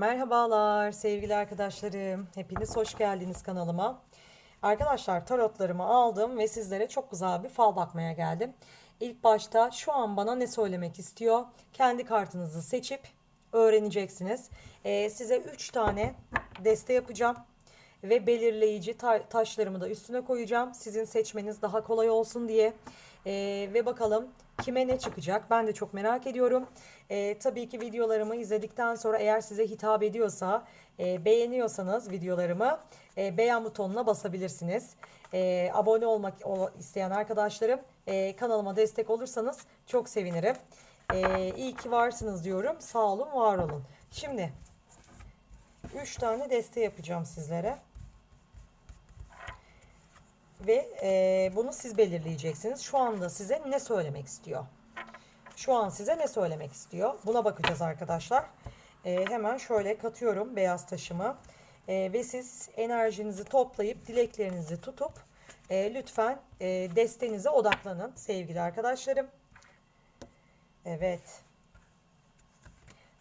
Merhabalar sevgili arkadaşlarım. Hepiniz hoş geldiniz kanalıma. Arkadaşlar tarotlarımı aldım ve sizlere çok güzel bir fal bakmaya geldim. İlk başta şu an bana ne söylemek istiyor? Kendi kartınızı seçip öğreneceksiniz. Ee, size 3 tane deste yapacağım ve belirleyici ta- taşlarımı da üstüne koyacağım. Sizin seçmeniz daha kolay olsun diye. Ee, ve bakalım kime ne çıkacak ben de çok merak ediyorum. Ee, tabii ki videolarımı izledikten sonra eğer size hitap ediyorsa e, beğeniyorsanız videolarımı e, beğen butonuna basabilirsiniz. E, abone olmak isteyen arkadaşlarım e, kanalıma destek olursanız çok sevinirim. E, iyi ki varsınız diyorum. Sağ olun, var olun. Şimdi 3 tane deste yapacağım sizlere. Ve e, bunu siz belirleyeceksiniz. Şu anda size ne söylemek istiyor? Şu an size ne söylemek istiyor? Buna bakacağız arkadaşlar. E, hemen şöyle katıyorum beyaz taşımı. E, ve siz enerjinizi toplayıp dileklerinizi tutup e, lütfen e, destenize odaklanın sevgili arkadaşlarım. Evet.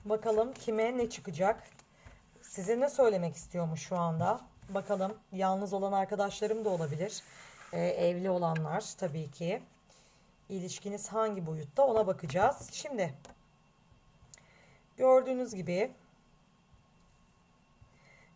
Bakalım kime ne çıkacak? Size ne söylemek istiyormuş şu anda? Bakalım yalnız olan arkadaşlarım da olabilir. Ee, evli olanlar tabii ki. İlişkiniz hangi boyutta ona bakacağız. Şimdi gördüğünüz gibi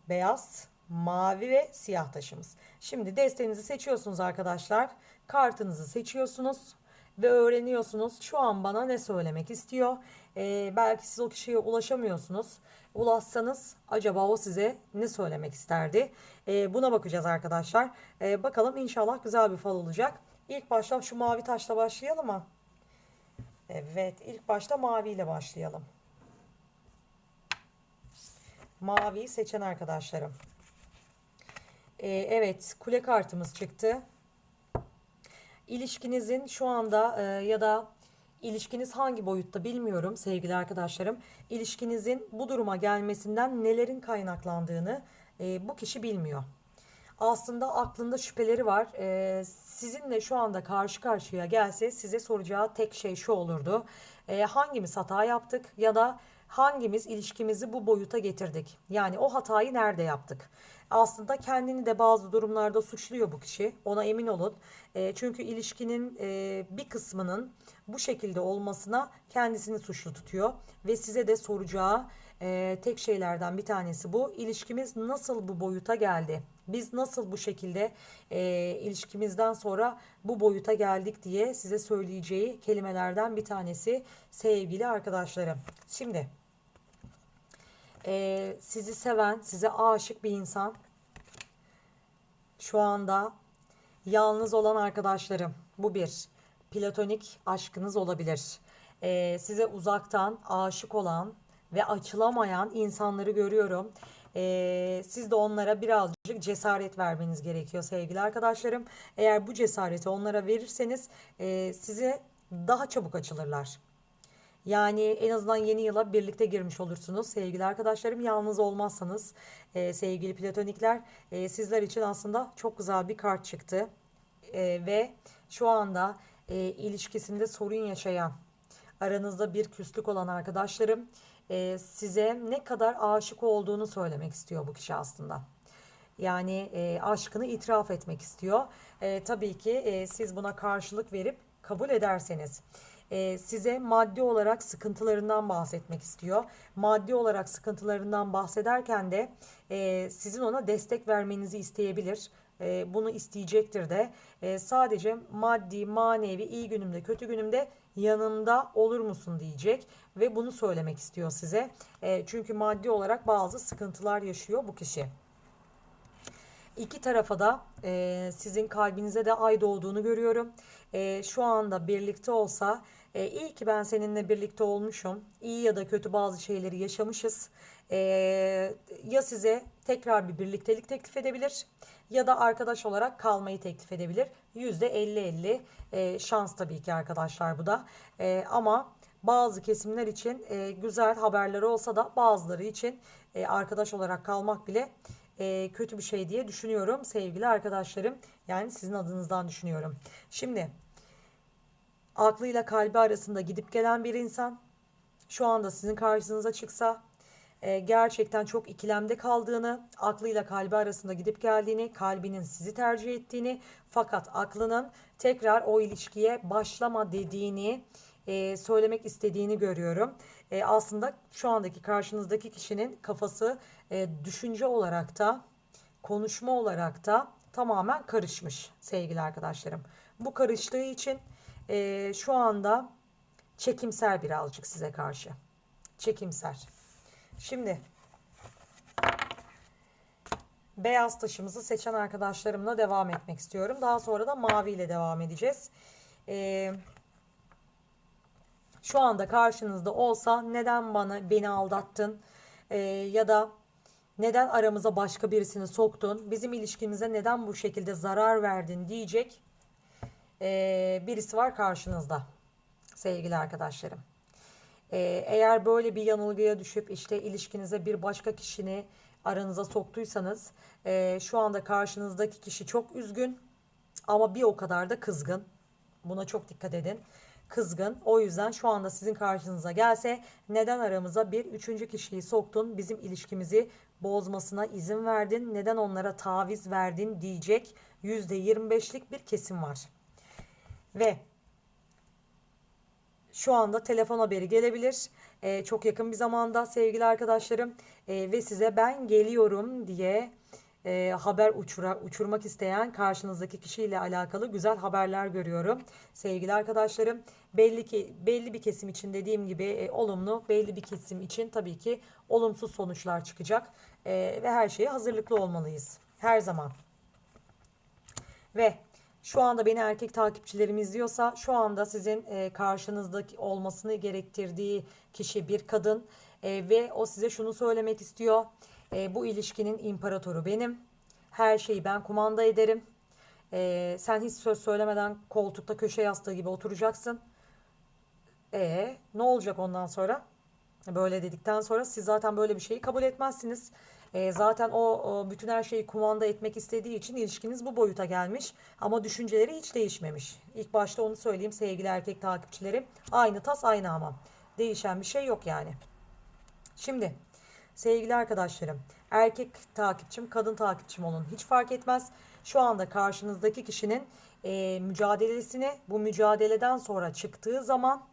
beyaz, mavi ve siyah taşımız. Şimdi destenizi seçiyorsunuz arkadaşlar. Kartınızı seçiyorsunuz ve öğreniyorsunuz. Şu an bana ne söylemek istiyor? Ee, belki siz o kişiye ulaşamıyorsunuz. Ulaşsanız acaba o size ne söylemek isterdi? Ee, buna bakacağız arkadaşlar. Ee, bakalım inşallah güzel bir fal olacak. İlk başta şu mavi taşla başlayalım mı? Evet, ilk başta maviyle başlayalım. Maviyi seçen arkadaşlarım. Ee, evet, kule kartımız çıktı. İlişkinizin şu anda e, ya da ilişkiniz hangi boyutta bilmiyorum sevgili arkadaşlarım. İlişkinizin bu duruma gelmesinden nelerin kaynaklandığını e, bu kişi bilmiyor. Aslında aklında şüpheleri var. E, sizinle şu anda karşı karşıya gelse size soracağı tek şey şu olurdu. E, hangimiz hata yaptık ya da hangimiz ilişkimizi bu boyuta getirdik? Yani o hatayı nerede yaptık? Aslında kendini de bazı durumlarda suçluyor bu kişi. Ona emin olun. E, çünkü ilişkinin e, bir kısmının bu şekilde olmasına kendisini suçlu tutuyor ve size de soracağı e, tek şeylerden bir tanesi bu. İlişkimiz nasıl bu boyuta geldi? Biz nasıl bu şekilde e, ilişkimizden sonra bu boyuta geldik diye size söyleyeceği kelimelerden bir tanesi sevgili arkadaşlarım. Şimdi e, sizi seven, size aşık bir insan şu anda yalnız olan arkadaşlarım. Bu bir platonik aşkınız olabilir. E, size uzaktan aşık olan ve açılamayan insanları görüyorum. E, siz de onlara birazcık cesaret vermeniz gerekiyor sevgili arkadaşlarım. Eğer bu cesareti onlara verirseniz e, size daha çabuk açılırlar. Yani en azından yeni yıla birlikte girmiş olursunuz sevgili arkadaşlarım. Yalnız olmazsanız e, sevgili platonikler e, sizler için aslında çok güzel bir kart çıktı. E, ve şu anda e, ilişkisinde sorun yaşayan, aranızda bir küslük olan arkadaşlarım e, size ne kadar aşık olduğunu söylemek istiyor bu kişi aslında. Yani e, aşkını itiraf etmek istiyor. E, tabii ki e, siz buna karşılık verip kabul ederseniz. E, size maddi olarak sıkıntılarından bahsetmek istiyor. Maddi olarak sıkıntılarından bahsederken de e, sizin ona destek vermenizi isteyebilir. E, bunu isteyecektir de. Sadece maddi, manevi, iyi günümde, kötü günümde yanında olur musun diyecek ve bunu söylemek istiyor size. Çünkü maddi olarak bazı sıkıntılar yaşıyor bu kişi. İki tarafa da sizin kalbinize de ay doğduğunu görüyorum. E, şu anda birlikte olsa e, iyi ki ben seninle birlikte olmuşum. İyi ya da kötü bazı şeyleri yaşamışız. E, ya size tekrar bir birliktelik teklif edebilir ya da arkadaş olarak kalmayı teklif edebilir. %50-50 e, şans tabii ki arkadaşlar bu da. E, ama bazı kesimler için e, güzel haberleri olsa da bazıları için e, arkadaş olarak kalmak bile e, kötü bir şey diye düşünüyorum sevgili arkadaşlarım. Yani sizin adınızdan düşünüyorum. Şimdi aklıyla kalbi arasında gidip gelen bir insan şu anda sizin karşınıza çıksa e, gerçekten çok ikilemde kaldığını, aklıyla kalbi arasında gidip geldiğini, kalbinin sizi tercih ettiğini fakat aklının tekrar o ilişkiye başlama dediğini e, söylemek istediğini görüyorum. E, aslında şu andaki karşınızdaki kişinin kafası e, düşünce olarak da konuşma olarak da tamamen karışmış sevgili arkadaşlarım. Bu karıştığı için e, şu anda çekimser birazcık size karşı. Çekimser. Şimdi beyaz taşımızı seçen arkadaşlarımla devam etmek istiyorum. Daha sonra da mavi ile devam edeceğiz. Ee, şu anda karşınızda olsa neden bana beni aldattın Ee, ya da neden aramıza başka birisini soktun, bizim ilişkimize neden bu şekilde zarar verdin diyecek ee, birisi var karşınızda sevgili arkadaşlarım. Ee, eğer böyle bir yanılgıya düşüp işte ilişkinize bir başka kişini aranıza soktuysanız e, şu anda karşınızdaki kişi çok üzgün ama bir o kadar da kızgın. Buna çok dikkat edin. Kızgın. O yüzden şu anda sizin karşınıza gelse neden aramıza bir üçüncü kişiyi soktun, bizim ilişkimizi bozmasına izin verdin, neden onlara taviz verdin diyecek %25'lik bir kesim var. Ve şu anda telefon haberi gelebilir. Ee, çok yakın bir zamanda sevgili arkadaşlarım Ee, ve size ben geliyorum diye e, haber uçura, uçurmak isteyen karşınızdaki kişiyle alakalı güzel haberler görüyorum. Sevgili arkadaşlarım belli ki belli bir kesim için dediğim gibi e, olumlu belli bir kesim için tabii ki olumsuz sonuçlar çıkacak E, ve her şeye hazırlıklı olmalıyız her zaman. Ve şu anda beni erkek takipçilerim izliyorsa şu anda sizin e, karşınızdaki olmasını gerektirdiği kişi bir kadın e, ve o size şunu söylemek istiyor. E, bu ilişkinin imparatoru benim. Her şeyi ben kumanda ederim. E, sen hiç söz söylemeden koltukta köşe yastığı gibi oturacaksın. E ne olacak ondan sonra? Böyle dedikten sonra siz zaten böyle bir şeyi kabul etmezsiniz. E, zaten o, o bütün her şeyi kumanda etmek istediği için ilişkiniz bu boyuta gelmiş. Ama düşünceleri hiç değişmemiş. İlk başta onu söyleyeyim sevgili erkek takipçilerim. Aynı tas aynı hamam. Değişen bir şey yok yani. Şimdi sevgili arkadaşlarım erkek takipçim kadın takipçim olun hiç fark etmez. Şu anda karşınızdaki kişinin e, mücadelesini bu mücadeleden sonra çıktığı zaman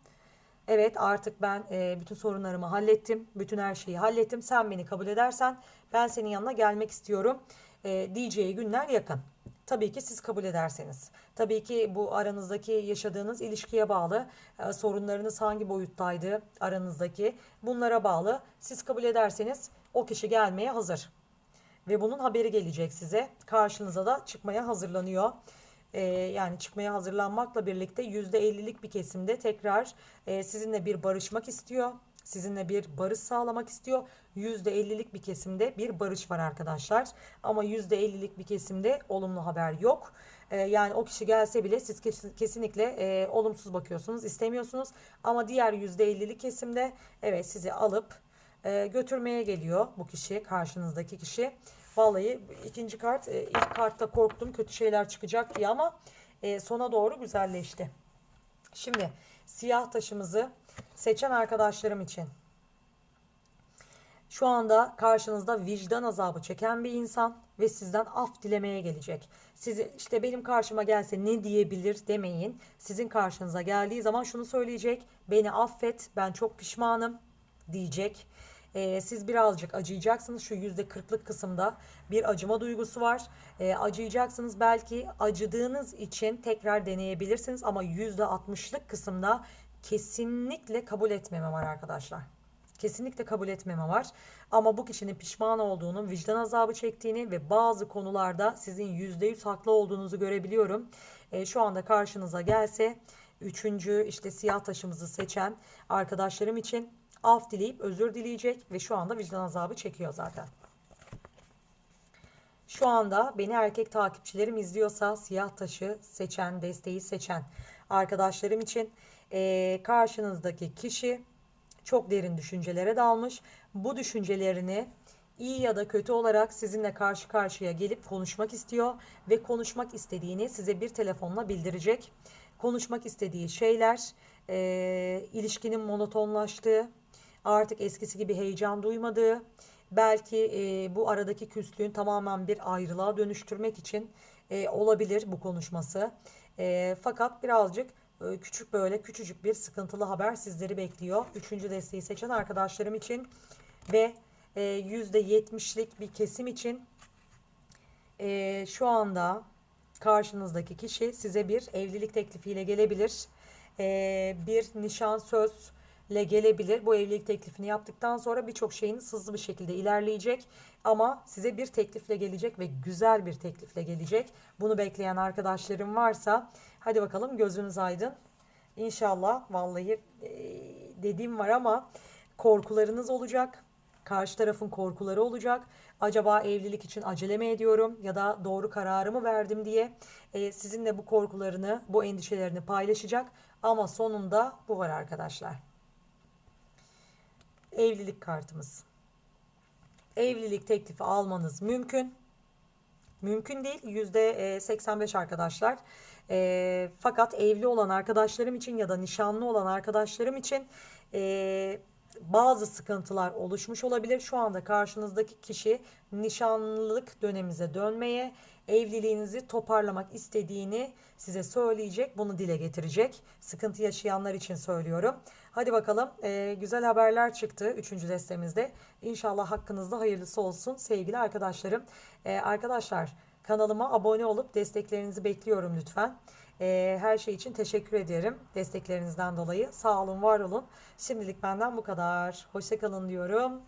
Evet artık ben e, bütün sorunlarımı hallettim. Bütün her şeyi hallettim. Sen beni kabul edersen ben senin yanına gelmek istiyorum e, diyeceği günler yakın. Tabii ki siz kabul ederseniz. Tabii ki bu aranızdaki yaşadığınız ilişkiye bağlı. E, sorunlarınız hangi boyuttaydı aranızdaki bunlara bağlı. Siz kabul ederseniz o kişi gelmeye hazır. Ve bunun haberi gelecek size. Karşınıza da çıkmaya hazırlanıyor e, yani çıkmaya hazırlanmakla birlikte %50'lik bir kesimde tekrar e, sizinle bir barışmak istiyor. Sizinle bir barış sağlamak istiyor. %50'lik bir kesimde bir barış var arkadaşlar. Ama %50'lik bir kesimde olumlu haber yok. E, yani o kişi gelse bile siz kesinlikle e, olumsuz bakıyorsunuz, istemiyorsunuz. Ama diğer %50'lik kesimde evet sizi alıp e, götürmeye geliyor bu kişi, karşınızdaki kişi. Vallahi ikinci kart, e, ilk kartta korktum kötü şeyler çıkacak diye ama e, sona doğru güzelleşti. Şimdi siyah taşımızı seçen arkadaşlarım için şu anda karşınızda vicdan azabı çeken bir insan ve sizden af dilemeye gelecek. Sizi işte benim karşıma gelse ne diyebilir demeyin. Sizin karşınıza geldiği zaman şunu söyleyecek. Beni affet ben çok pişmanım diyecek. Ee, siz birazcık acıyacaksınız. Şu yüzde kırklık kısımda bir acıma duygusu var. Ee, acıyacaksınız. Belki acıdığınız için tekrar deneyebilirsiniz. Ama yüzde altmışlık kısımda kesinlikle kabul etmeme var arkadaşlar. Kesinlikle kabul etmeme var. Ama bu kişinin pişman olduğunu, vicdan azabı çektiğini ve bazı konularda sizin yüzde yüz haklı olduğunuzu görebiliyorum. E, şu anda karşınıza gelse üçüncü işte siyah taşımızı seçen arkadaşlarım için af dileyip özür dileyecek ve şu anda vicdan azabı çekiyor zaten. Şu anda beni erkek takipçilerim izliyorsa siyah taşı seçen, desteği seçen arkadaşlarım için e, karşınızdaki kişi çok derin düşüncelere dalmış. Bu düşüncelerini iyi ya da kötü olarak sizinle karşı karşıya gelip konuşmak istiyor ve konuşmak istediğini size bir telefonla bildirecek. Konuşmak istediği şeyler e, ilişkinin monotonlaştığı, artık eskisi gibi heyecan duymadığı, belki e, bu aradaki küslüğün tamamen bir ayrılığa dönüştürmek için e, olabilir bu konuşması. E, fakat birazcık e, küçük böyle küçücük bir sıkıntılı haber sizleri bekliyor. Üçüncü desteği seçen arkadaşlarım için ve e, %70'lik bir kesim için e, şu anda karşınızdaki kişi size bir evlilik teklifiyle gelebilir. E, bir nişan sözle gelebilir. Bu evlilik teklifini yaptıktan sonra birçok şeyiniz hızlı bir şekilde ilerleyecek. Ama size bir teklifle gelecek ve güzel bir teklifle gelecek. Bunu bekleyen arkadaşlarım varsa hadi bakalım gözünüz aydın. İnşallah vallahi e, dediğim var ama korkularınız olacak. Karşı tarafın korkuları olacak. Acaba evlilik için acele mi ediyorum ya da doğru kararımı verdim diye e, sizinle bu korkularını, bu endişelerini paylaşacak. Ama sonunda bu var arkadaşlar. Evlilik kartımız. Evlilik teklifi almanız mümkün. Mümkün değil. Yüzde 85 arkadaşlar. E, fakat evli olan arkadaşlarım için ya da nişanlı olan arkadaşlarım için e, bazı sıkıntılar oluşmuş olabilir. Şu anda karşınızdaki kişi nişanlılık dönemimize dönmeye, evliliğinizi toparlamak istediğini size söyleyecek, bunu dile getirecek. Sıkıntı yaşayanlar için söylüyorum. Hadi bakalım e, güzel haberler çıktı 3. destemizde. İnşallah hakkınızda hayırlısı olsun sevgili arkadaşlarım. E, arkadaşlar kanalıma abone olup desteklerinizi bekliyorum lütfen. Ee, her şey için teşekkür ederim desteklerinizden dolayı. Sağ olun, var olun. Şimdilik benden bu kadar. Hoşçakalın diyorum.